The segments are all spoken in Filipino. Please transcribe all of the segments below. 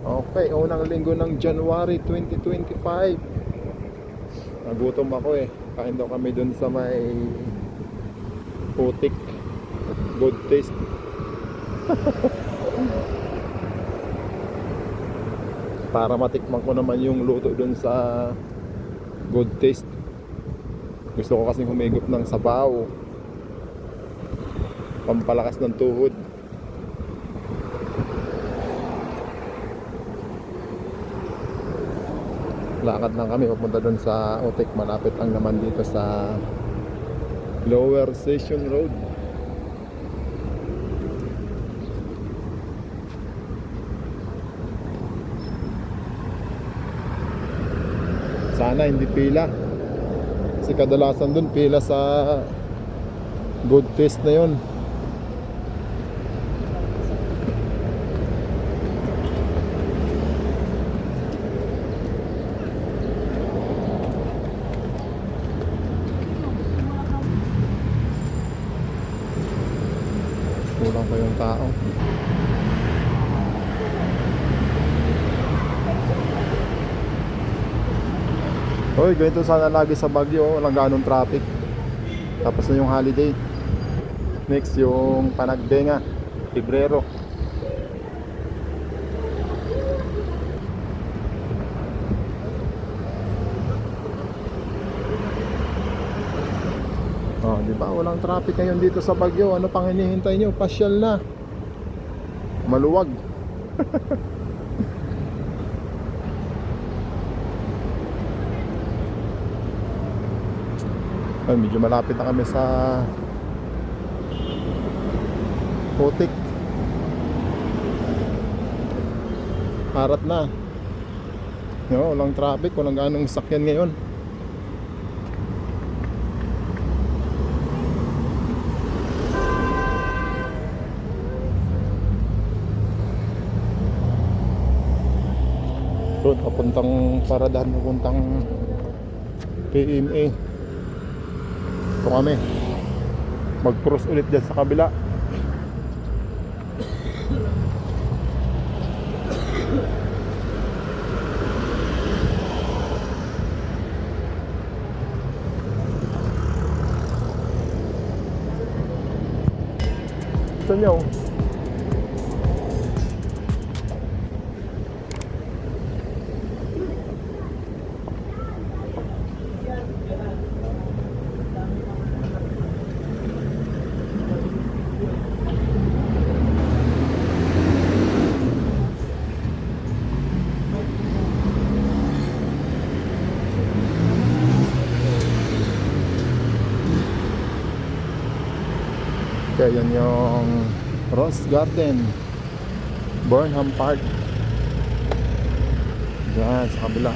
Okay, unang linggo ng January 2025. Nagutom ako eh. Kain daw kami dun sa may putik. Good taste. Para matikman ko naman yung luto dun sa good taste. Gusto ko kasing humigop ng sabaw. Pampalakas ng tuhod. Lakad lang kami papunta doon sa Otek malapit lang naman dito sa Lower Station Road. Sana hindi pila. Kasi kadalasan doon pila sa good taste na yon kulang pa yung tao Hoy, ganito sana lagi sa Baguio, walang ganong traffic. Tapos na yung holiday. Next yung Panagbenga, Pebrero. Oh, di ba? Walang traffic ngayon dito sa Baguio. Ano pang hinihintay nyo? Pasyal na. Maluwag. Ay, medyo malapit na kami sa Putik. Harat na. Yo, walang traffic, walang ganong sakyan ngayon. Road papuntang paradahan papuntang PMA. Ito kami. Mag-cross ulit dyan sa kabila. Ito nyo. Kaya yan yung Rose Garden Burnham Park. Diyan sa kabila.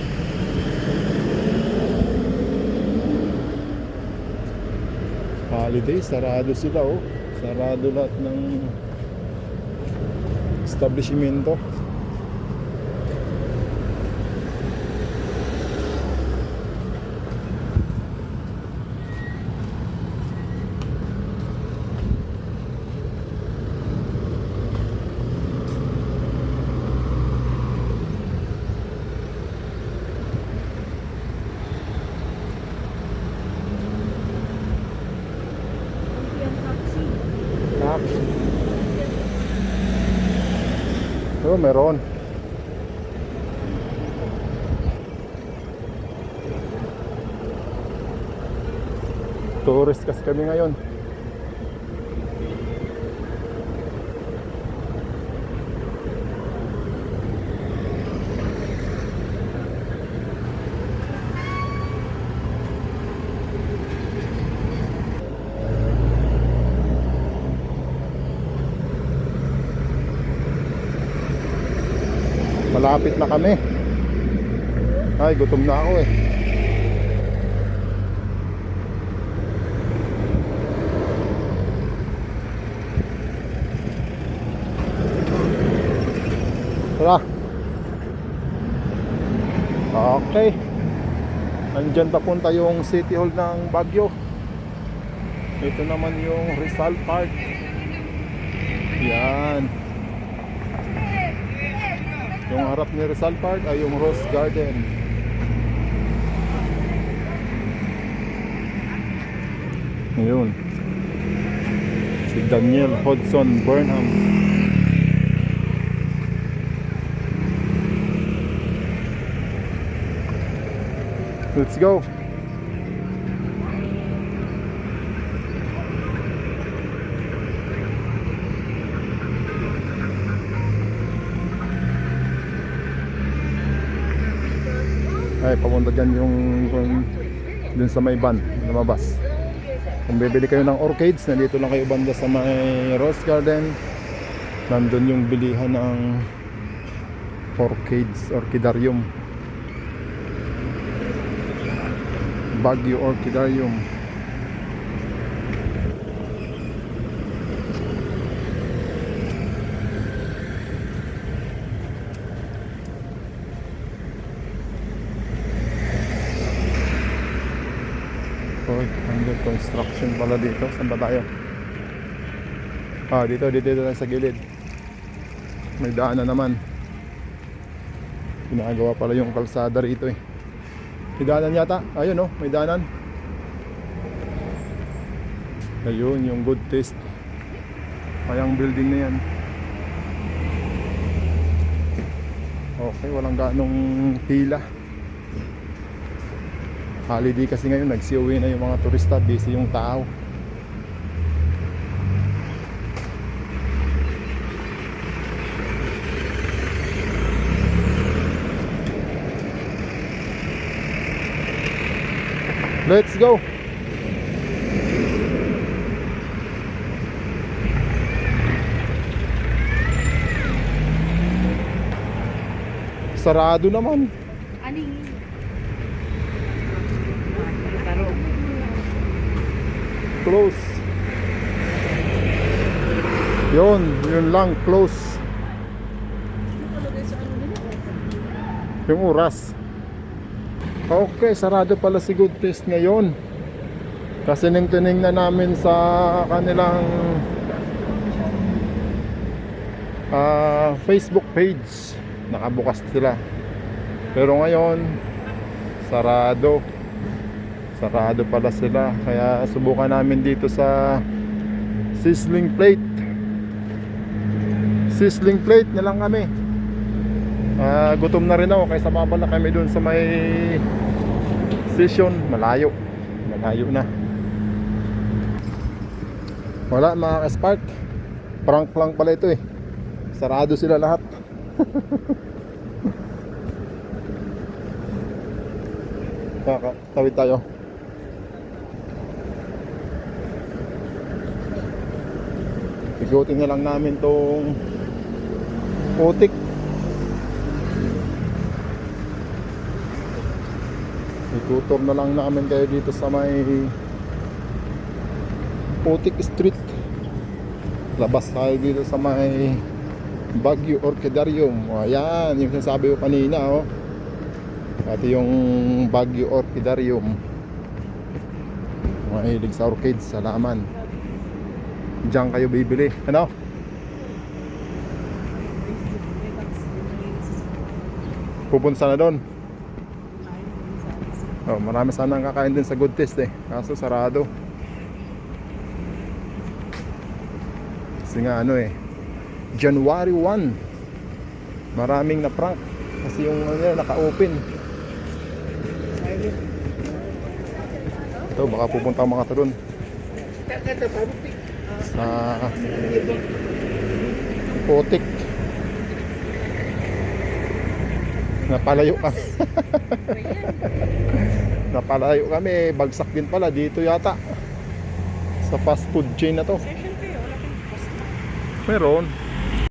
Holiday, sarado sila oh. Sarado lahat ng establishmento Taxi. Oh, meron. Tourist kasi kami ngayon. Malapit na kami. Ay, gutom na ako eh. Tara. Okay. Nandyan papunta yung City Hall ng Baguio. Ito naman yung Rizal Park. Yan. Yung harap ni Rizal Park ay yung Rose Garden. Ayun. Si Daniel Hodgson Burnham. Let's go. Ay, papunta dyan yung, yung dun sa may van, lumabas. Kung bibili kayo ng orchids, nandito lang kayo banda sa may Rose Garden. Nandun yung bilihan ng orchids, orchidarium. Baguio Orchidarium. Hoy, under construction pala dito. Saan ba tayo? Ah, dito, dito, dito lang sa gilid. May daanan naman. Ginagawa pala yung kalsada rito eh. May daanan yata. Ayun oh, may daanan. Ayun, yung good taste. Kayang building na yan. Okay, walang ganong pila. Holiday kasi ngayon, nagsiuwi na yung mga turista, busy yung tao. Let's go! Sarado naman. Aning. Taro. Close. Yun, yun lang, close. Yung oras. Okay, sarado pala si Good Taste ngayon. Kasi nang tinignan namin sa kanilang ah, Facebook page, nakabukas sila. Pero ngayon, sarado. Sarado pala sila. Kaya subukan namin dito sa Sizzling Plate. Sizzling Plate na lang kami. Ah, gutom na rin ako kaysa mabala kami doon sa may session. Malayo. Malayo na. Wala mga ka-spark. Prank lang pala ito eh. Sarado sila lahat. Kaka, tawid tayo. Igutin na lang namin tong putik. Itutur na lang namin kayo dito sa may Putik Street. Labas tayo dito sa may Baguio Orchidarium. O, Ayan, yung sinasabi ko kanina, oh. At yung Baguio Orchidarium. Mga hilig sa orchids, sa laman. Diyan kayo bibili. Ano? Pupunta na doon. Oh, marami sana ang kakain din sa good taste eh. Kaso sarado. Kasi nga ano eh. January 1. Maraming na prank. Kasi yung ano naka-open. Ito, baka pupunta ang mga talon. Sa Potik. Napalayo kami. Napalayo kami. Bagsak din pala dito yata. Sa fast food chain na to. Meron.